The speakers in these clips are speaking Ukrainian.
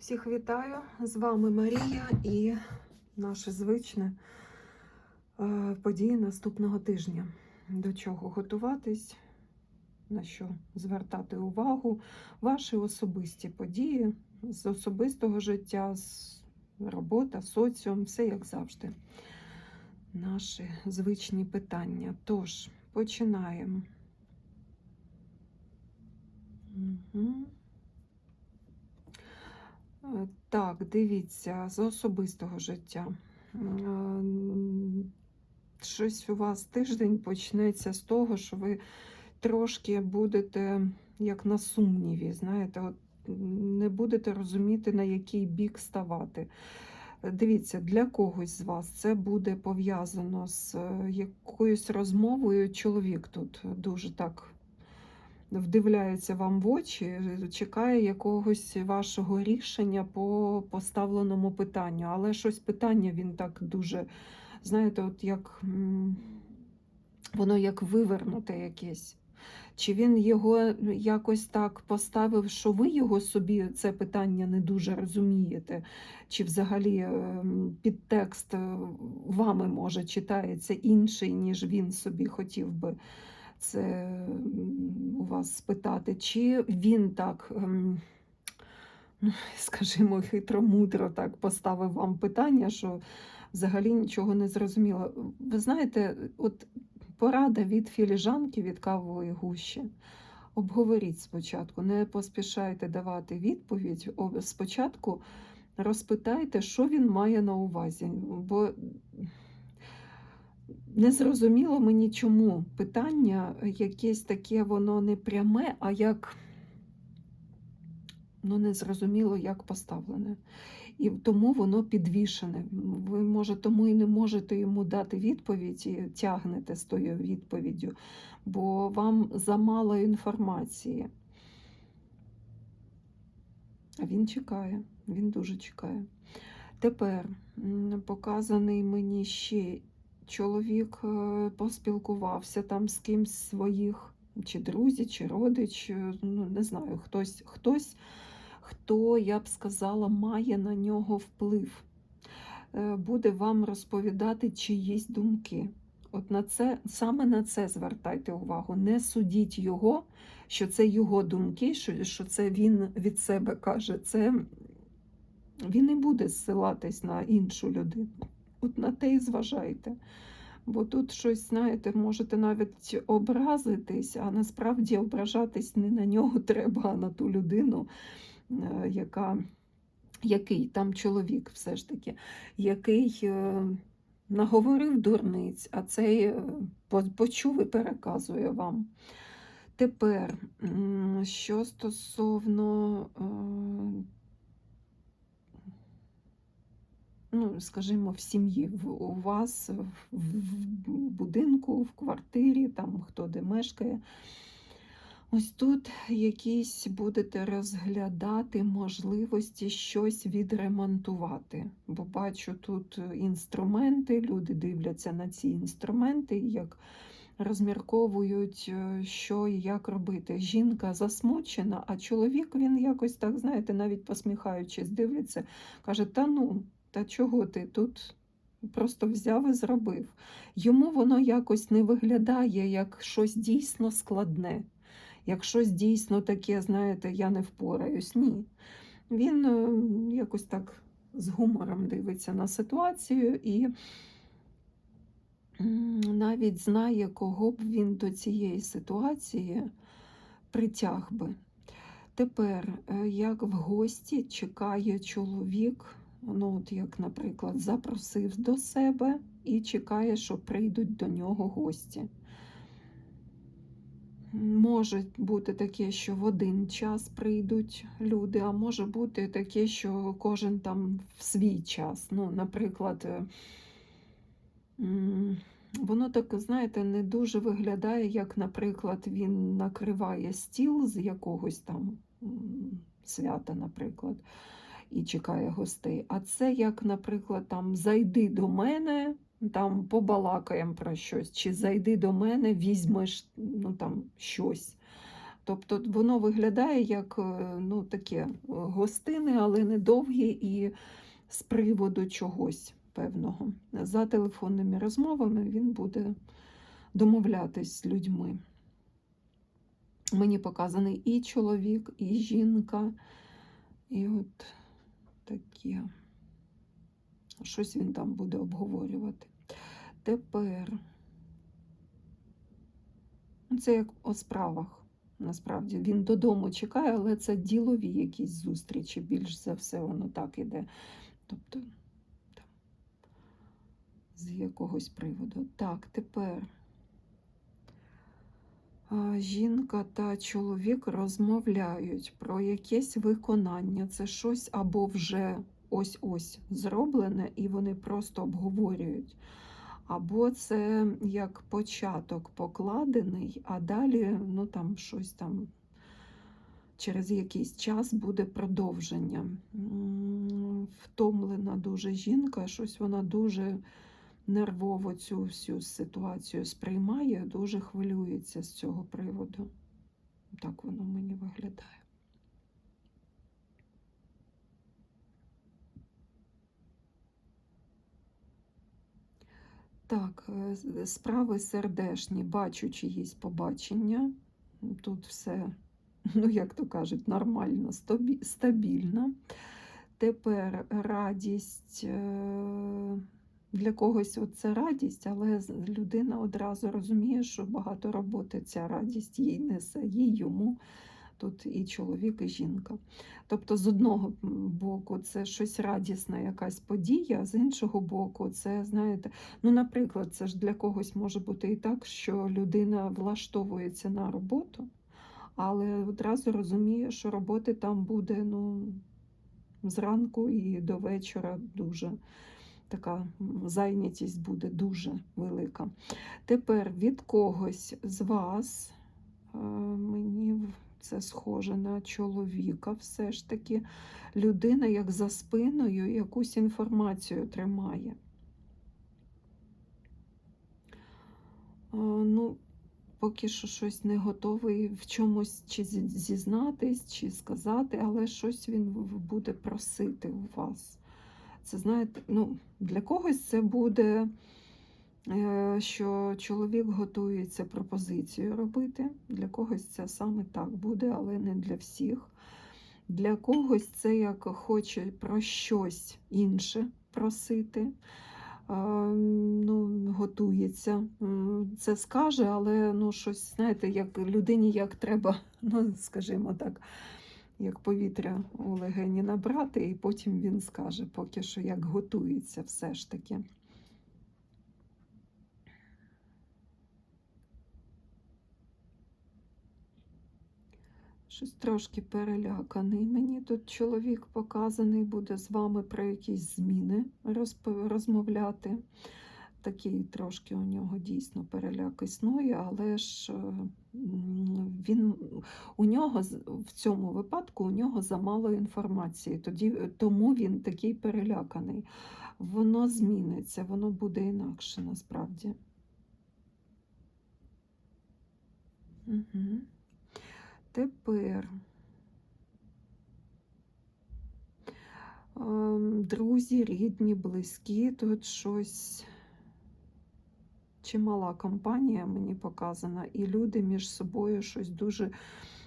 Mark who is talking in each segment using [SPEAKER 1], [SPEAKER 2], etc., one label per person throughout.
[SPEAKER 1] Всіх вітаю! З вами Марія і наше звичне е, події наступного тижня. До чого готуватись, на що звертати увагу, ваші особисті події з особистого життя, з робота, соціум, все як завжди. Наші звичні питання. Тож, починаємо. Угу. Е, Так, дивіться, з особистого життя. Е, Щось у вас тиждень почнеться з того, що ви трошки будете як на сумніві, знаєте, от не будете розуміти, на який бік ставати. Дивіться, для когось з вас це буде пов'язано з е, якоюсь розмовою. Чоловік тут дуже так вдивляється вам в очі, чекає якогось вашого рішення по поставленому питанню. Але щось питання він так дуже, знаєте, от як воно як вивернуте якесь. Чи він його якось так поставив, що ви його собі це питання не дуже розумієте? Чи взагалі ем, підтекст е, вами може читається інший, ніж він собі хотів би це у вас спитати, чи він так, ем, ну, скажімо, хитро-мудро так поставив вам питання, що взагалі нічого не зрозуміло. Ви знаєте, от порада від філіжанки від кавової гущі. Обговоріть спочатку, не поспішайте давати відповідь. Спочатку розпитайте, що він має на увазі. Бо не зрозуміло мені, чому питання якесь таке, воно не пряме, а як ну, не зрозуміло, як поставлене. І тому воно підвішене. Ви, може, тому і не можете йому дати відповідь і тягнете з тою відповіддю, бо вам замало інформації. А він чекає, він дуже чекає. Тепер показаний мені ще чоловік е, поспілкувався там з кимсь своїх, чи друзі, чи родич, е, ну не знаю, хтось, хтось, хто, я б сказала, має на нього вплив, е, буде вам розповідати чиїсь думки. От на це, саме на це звертайте увагу. Не судіть його, що це його думки, що, що це він від себе каже. Це він не буде зсилатись на іншу людину. От на те і зважайте. Бо тут щось, знаєте, можете навіть образитись, а насправді ображатись не на нього треба, а на ту людину, е, яка, який там чоловік все ж таки, який е, наговорив дурниць, а цей е, почув і переказує вам. Тепер, що стосовно ну, скажімо, в сім'ї, у вас в, будинку, в квартирі, там хто де мешкає. Ось тут якісь будете розглядати можливості щось відремонтувати. Бо бачу тут інструменти, люди дивляться на ці інструменти, як розмірковують, е, що і як робити. Жінка засмучена, а чоловік він якось так, знаєте, навіть посміхаючись, дивиться, каже: Та ну, та чого ти тут просто взяв і зробив. Йому воно якось не виглядає як щось дійсно складне, як щось дійсно таке, знаєте, я не впораюсь. Ні. Він е, якось так з гумором дивиться на ситуацію і навіть знає, кого б він до цієї ситуації притяг би. Тепер, е, як в гості чекає чоловік, ну от як, наприклад, запросив до себе і чекає, що прийдуть до нього гості. Може бути таке, що в один час прийдуть люди, а може бути таке, що кожен там в свій час. Ну, наприклад, е, воно так, знаєте, не дуже виглядає, як, наприклад, він накриває стіл з якогось там свята, наприклад, і чекає гостей. А це як, наприклад, там зайди до мене, там побалакаємо про щось, чи зайди до мене, візьмеш ну, там, щось. Тобто воно виглядає як е, ну, таке е, гостине, але не довге і з приводу чогось певного. За телефонними розмовами він буде домовлятись з людьми. Мені показаний і чоловік, і жінка, і от таке. Щось він там буде обговорювати. Тепер ну, це як у справах. Насправді він додому чекає, але це ділові якісь зустрічі. Більш за все, воно так іде. Тобто там, з якогось приводу. Так, тепер жінка та чоловік розмовляють про якесь виконання. Це щось або вже ось-ось зроблене, і вони просто обговорюють. Або це як початок покладений, а далі ну, там щось там через якийсь час буде продовження. Втомлена дуже жінка, щось вона дуже нервово цю всю ситуацію сприймає, дуже хвилюється з цього приводу. Так воно мені виглядає. Так, е, справи сердешні, бачу чиїсь побачення. Тут все, ну як то кажуть, нормально, стабільно. Тепер радість е, для когось це радість, але людина одразу розуміє, що багато роботи ця радість їй несе, їй йому. Тут і чоловік, і жінка. Тобто, з одного боку, це щось радісна якась подія, а з іншого боку, це, знаєте, ну, наприклад, це ж для когось може бути і так, що людина влаштовується на роботу, але одразу розуміє, що роботи там буде ну, зранку і до вечора дуже така зайнятість буде дуже велика. Тепер від когось з вас е, мені це схоже на чоловіка, все ж таки людина як за спиною якусь інформацію тримає. Е, Ну, поки що щось не готовий в чомусь чи зізнатись, чи сказати, але щось він буде просити у вас. Це знаєте, ну, для когось це буде, е, що чоловік готується пропозицію робити. Для когось це саме так буде, але не для всіх. Для когось це як хоче про щось інше просити. Е, Ну, готується, це скаже, але ну, щось, знаєте, як людині як треба, ну, скажімо так, як повітря у легені набрати, і потім він скаже, поки що як готується все ж таки. Щось трошки переляканий. Мені тут чоловік показаний буде з вами про якісь зміни розмовляти. Такий трошки у нього дійсно переляк існує, але ж е, він, у нього в цьому випадку у нього замало інформації, тоді, тому він такий переляканий. Воно зміниться, воно буде інакше насправді. Угу. Тепер ем, друзі, рідні, близькі, тут щось чимала компанія мені показана, і люди між собою щось дуже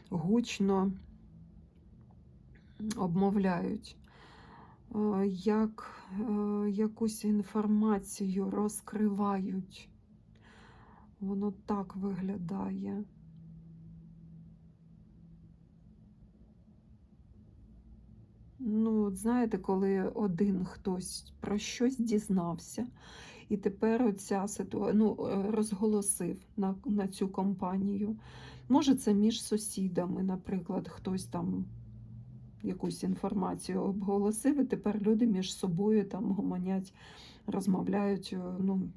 [SPEAKER 1] гучно обмовляють. Е, Як е, якусь інформацію розкривають. Воно так виглядає. Ну, знаєте, коли один хтось про щось дізнався, і тепер оця ситуація ну, е, розголосив на, на цю компанію. Може, це між сусідами, наприклад, хтось там якусь інформацію обголосив, і тепер люди між собою там гомонять, розмовляють, е, ну,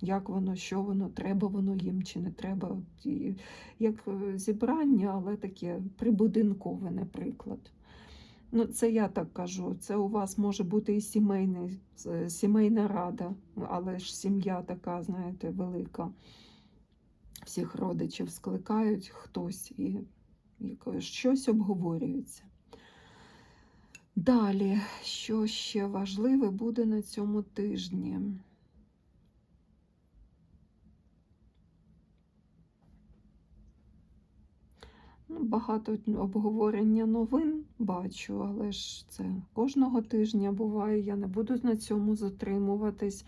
[SPEAKER 1] як воно, що воно, треба воно їм чи не треба. І, як е, зібрання, але таке прибудинкове, наприклад. Ну, це я так кажу. Це у вас може бути і сімейний, сімейна рада, але ж сім'я така, знаєте, велика. всіх родичів скликають хтось і щось обговорюється. Далі, що ще важливе буде на цьому тижні? Багато обговорення новин бачу, але ж це кожного тижня буває. Я не буду на цьому затримуватись.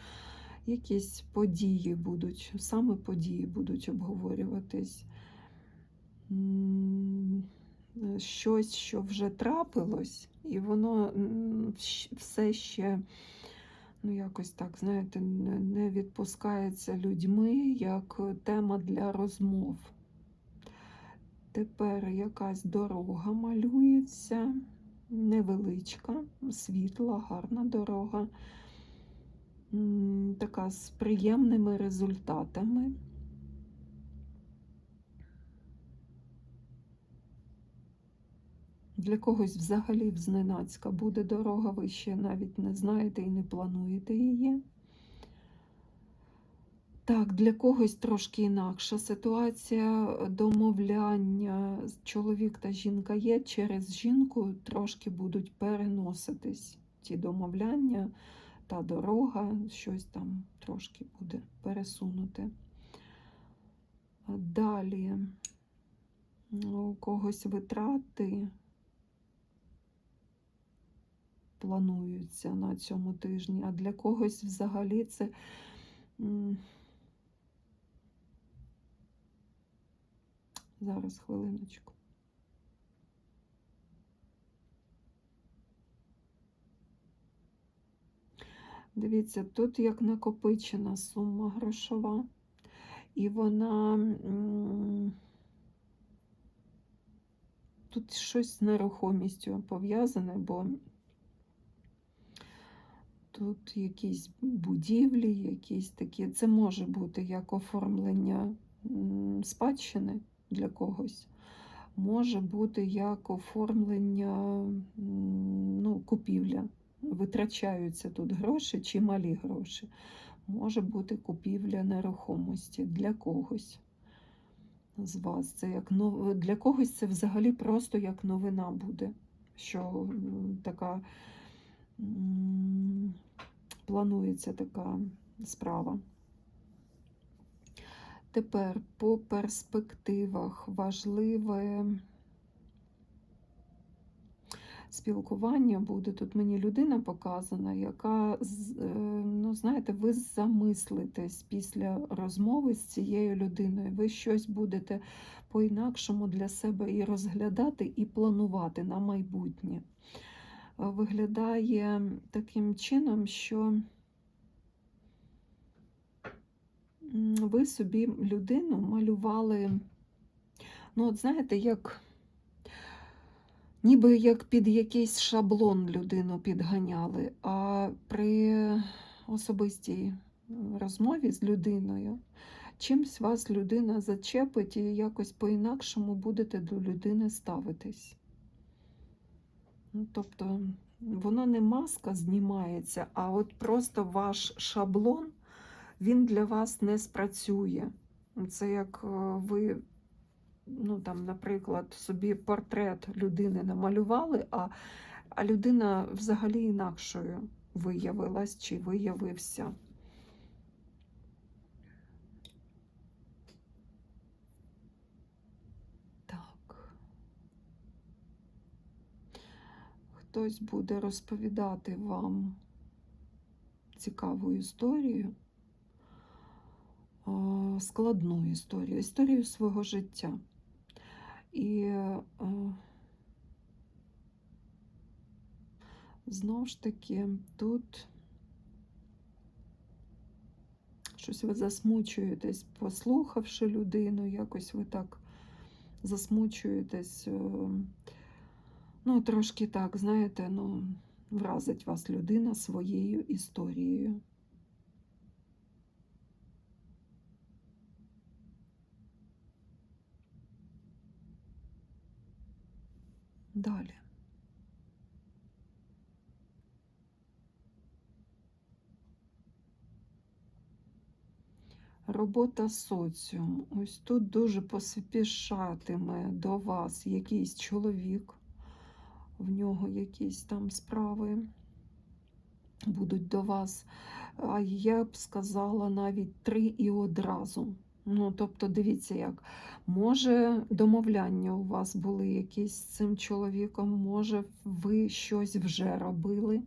[SPEAKER 1] Якісь події будуть, саме події будуть обговорюватись. Щось, що вже трапилось, і воно все ще, ну якось так, знаєте, не відпускається людьми як тема для розмов. Тепер якась дорога малюється, невеличка, світла, гарна дорога, така з приємними результатами. Для когось взагалі зненацька буде дорога, ви ще навіть не знаєте і не плануєте її. Так, для когось трошки інакша ситуація домовляння. Чоловік та жінка є, через жінку трошки будуть переноситись ті домовляння, та дорога, щось там трошки буде пересунуте. А Далі у когось витрати плануються на цьому тижні, а для когось взагалі це. Зараз хвилиночку. Дивіться, тут як накопичена сума грошова, і вона тут щось з нерухомістю пов'язане, бо тут якісь будівлі, якісь такі. Це може бути як оформлення спадщини для когось. Може бути як оформлення ну, купівля. Витрачаються тут гроші чи малі гроші. Може бути купівля нерухомості для когось з вас. Це як нов... Для когось це взагалі просто як новина буде, що така планується така справа. Тепер по перспективах важливе спілкування буде. Тут мені людина показана, яка, е, ну, знаєте, ви замислитесь після розмови з цією людиною. Ви щось будете по-інакшому для себе і розглядати, і планувати на майбутнє. Виглядає таким чином, що м, ви собі людину малювали, ну, от знаєте, як ніби як під якийсь шаблон людину підганяли, а при особистій розмові з людиною чимсь вас людина зачепить і якось по-інакшому будете до людини ставитись. Ну, тобто воно не маска знімається, а от просто ваш шаблон він для вас не спрацює. Це як е, ви, ну там, наприклад, собі портрет людини намалювали, а, а людина взагалі інакшою виявилась чи виявився. Хтось буде розповідати вам цікаву історію складну історію, історію свого життя. І знову ж таки тут щось ви засмучуєтесь, послухавши людину, якось ви так засмучуєтесь. е, Ну, трошки так, знаєте, ну, вразить вас людина своєю історією. Далі. Робота соціум. Ось тут дуже поспішатиме до вас якийсь чоловік, в нього якісь там справи будуть до вас. А я б сказала навіть три і одразу. Ну, тобто, дивіться, як може домовляння у вас були якісь з цим чоловіком, може, ви щось вже робили,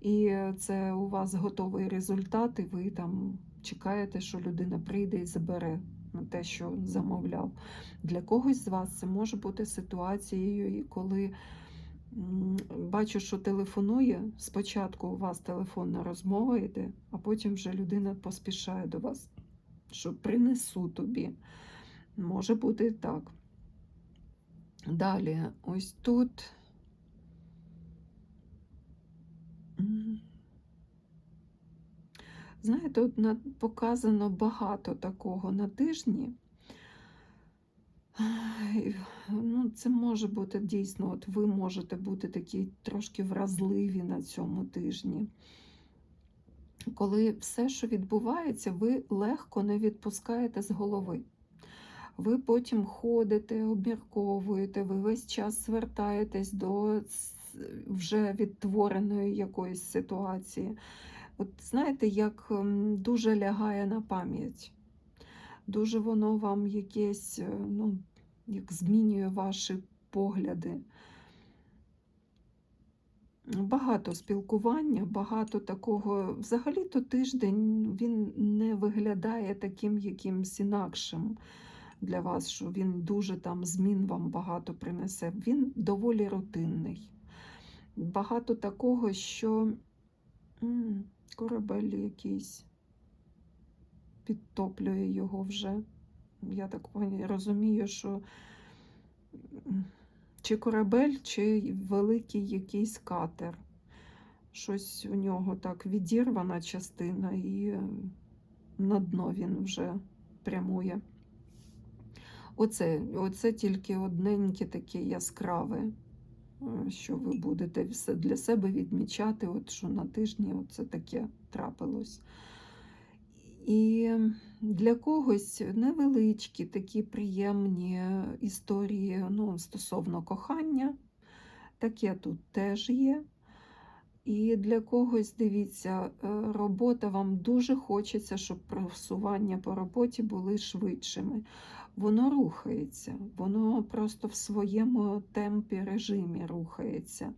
[SPEAKER 1] і це у вас готовий результат, і ви там чекаєте, що людина прийде і забере те, що замовляв. Для когось з вас це може бути ситуацією, і коли бачу, що телефонує, спочатку у вас телефонна розмова йде, а потім вже людина поспішає до вас, що принесу тобі. Може бути і так. Далі, ось тут. Знаєте, от показано багато такого на тижні. Ну, це може бути дійсно, от ви можете бути такі трошки вразливі на цьому тижні. Коли все, що відбувається, ви легко не відпускаєте з голови. Ви потім ходите, обмірковуєте, ви весь час звертаєтесь до вже відтвореної якоїсь ситуації. От знаєте, як ем, дуже лягає на пам'ять. Дуже воно вам якесь, е, ну, як змінює ваші погляди. Багато спілкування, багато такого. Взагалі-то тиждень він не виглядає таким якимсь інакшим для вас, що він дуже там змін вам багато принесе. Він доволі рутинний. Багато такого, що корабель якийсь підтоплює його вже. Я так розумію, що чи корабель, чи великий якийсь катер. Щось у нього так відірвана частина, і на дно він вже прямує. Оце, оце тільки одненьке таке яскраве, е, що ви будете все для себе відмічати, от що на тижні це таке трапилось. І для когось невеличкі такі приємні історії ну, стосовно кохання. Таке тут теж є. І для когось, дивіться, е, робота вам дуже хочеться, щоб просування по роботі були швидшими. Воно рухається, воно просто в своєму темпі режимі рухається.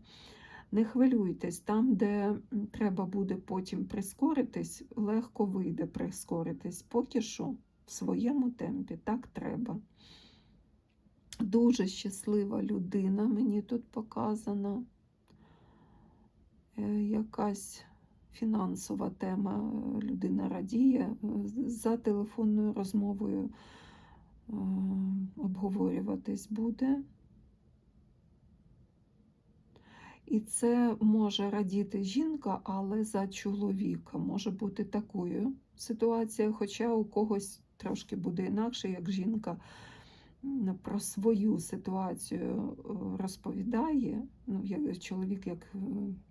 [SPEAKER 1] Не хвилюйтесь, там, де треба буде потім прискоритись, легко вийде прискоритись. Поки що в своєму темпі так треба. Дуже щаслива людина, мені тут показана. Е, Якась фінансова тема, е, людина радіє. е, За телефонною розмовою обговорюватись буде. І це може радіти жінка, але за чоловіка може бути такою ситуацією, хоча у когось трошки буде інакше, як жінка про свою ситуацію е, розповідає. Ну, як чоловік як е,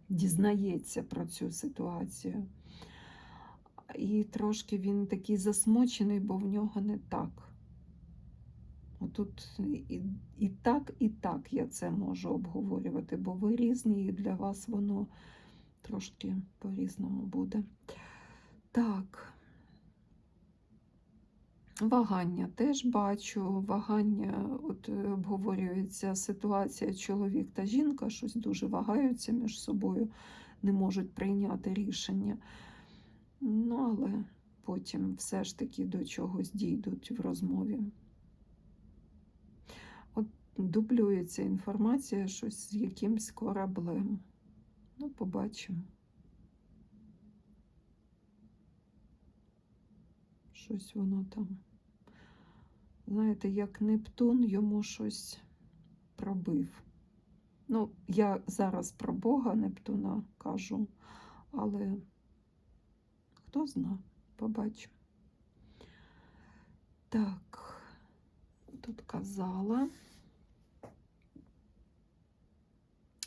[SPEAKER 1] дізнається про цю ситуацію. І трошки він такий засмучений, бо в нього не так. Отут і, і так, і так я це можу обговорювати, бо ви різні, і для вас воно трошки по-різному буде. Так. Вагання теж бачу. Вагання, от е, обговорюється ситуація чоловік та жінка, щось дуже вагаються між собою, не можуть прийняти рішення. Ну, але потім все ж таки до чогось дійдуть в розмові. Дублюється інформація щось з якимсь кораблем. Ну, побачимо. Щось воно там. Знаєте, як Нептун йому щось пробив. Ну, я зараз про Бога Нептуна кажу, але хто зна, побачимо. Так, тут казала.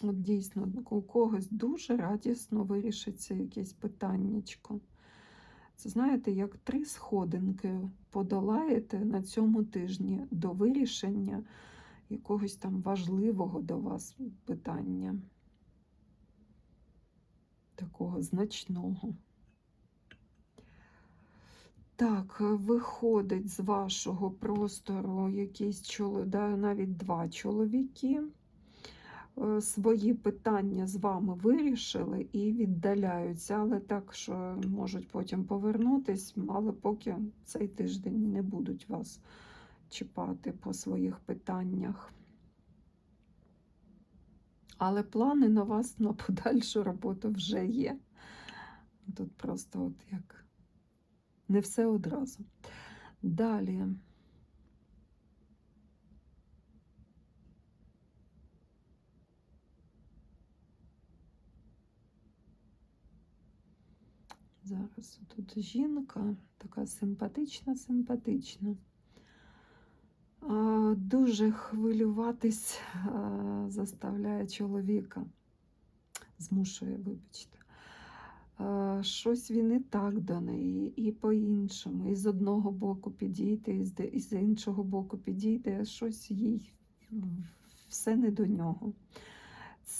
[SPEAKER 1] От дійсно, у когось дуже радісно вирішиться якесь питаннячко. Це знаєте, як три сходинки подолаєте на цьому тижні до вирішення якогось там важливого до вас питання, такого значного. Так, виходить з вашого простору якісь чоло... да, навіть два чоловіки. Е, Свої питання з вами вирішили і віддаляються, але так, що можуть потім повернутись, але поки цей тиждень не будуть вас чіпати по своїх питаннях. Але плани на вас на подальшу роботу вже є. Тут просто от як не все одразу. Далі. Зараз тут жінка така симпатична, симпатична. Дуже хвилюватись заставляє чоловіка. Змушує, вибачте. Щось він і так до неї, і по-іншому. І з одного боку підійде, і з, іншого боку підійде, а щось їй все не до нього.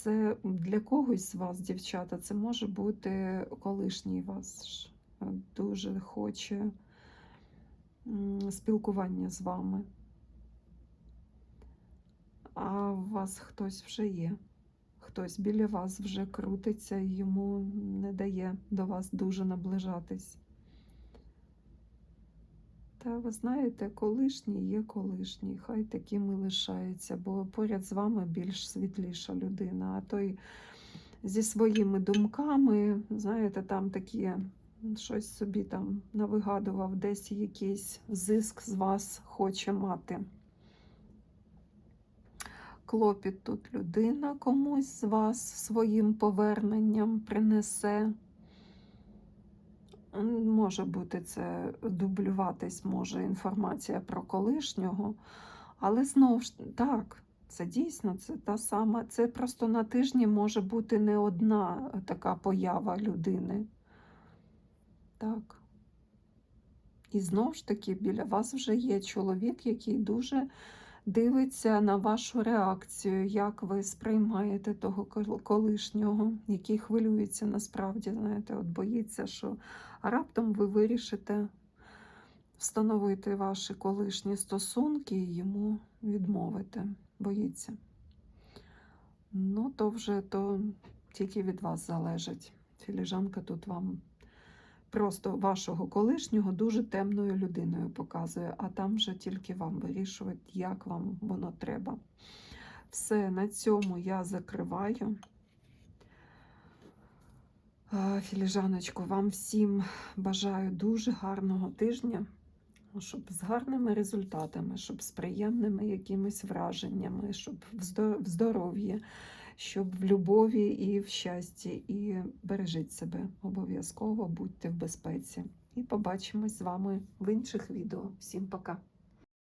[SPEAKER 1] Це для когось з вас, дівчата, це може бути колишній ваш е, дуже хоче спілкування з вами. А у вас хтось вже є. Хтось біля вас вже крутиться йому не дає до вас дуже наближатись. Та ви знаєте, колишній є колишній, хай таким і лишається, бо поряд з вами більш світліша людина, а той зі своїми думками, знаєте, там такі щось собі там навигадував, десь якийсь зиск з вас хоче мати. Клопіт тут людина комусь з вас своїм поверненням принесе. Може бути, це дублюватись може інформація про колишнього, але знову ж так, це дійсно це та сама. Це просто на тижні може бути не одна така поява людини. Так. І знову ж таки, біля вас вже є чоловік, який дуже дивиться на вашу реакцію, як ви сприймаєте того колишнього, який хвилюється насправді, знаєте, от боїться, що раптом ви вирішите встановити ваші колишні стосунки і йому відмовите. Боїться. Ну, то вже то тільки від вас залежить. Філіжанка тут вам просто вашого колишнього дуже темною людиною показує, а там вже тільки вам вирішувати, як вам воно треба. Все, на цьому я закриваю. Філіжаночку, вам всім бажаю дуже гарного тижня, щоб з гарними результатами, щоб з приємними якимись враженнями, щоб в здоров'ї, щоб в любові і в щасті. І бережіть себе обов'язково, будьте в безпеці. І побачимось з вами в інших відео. Всім пока!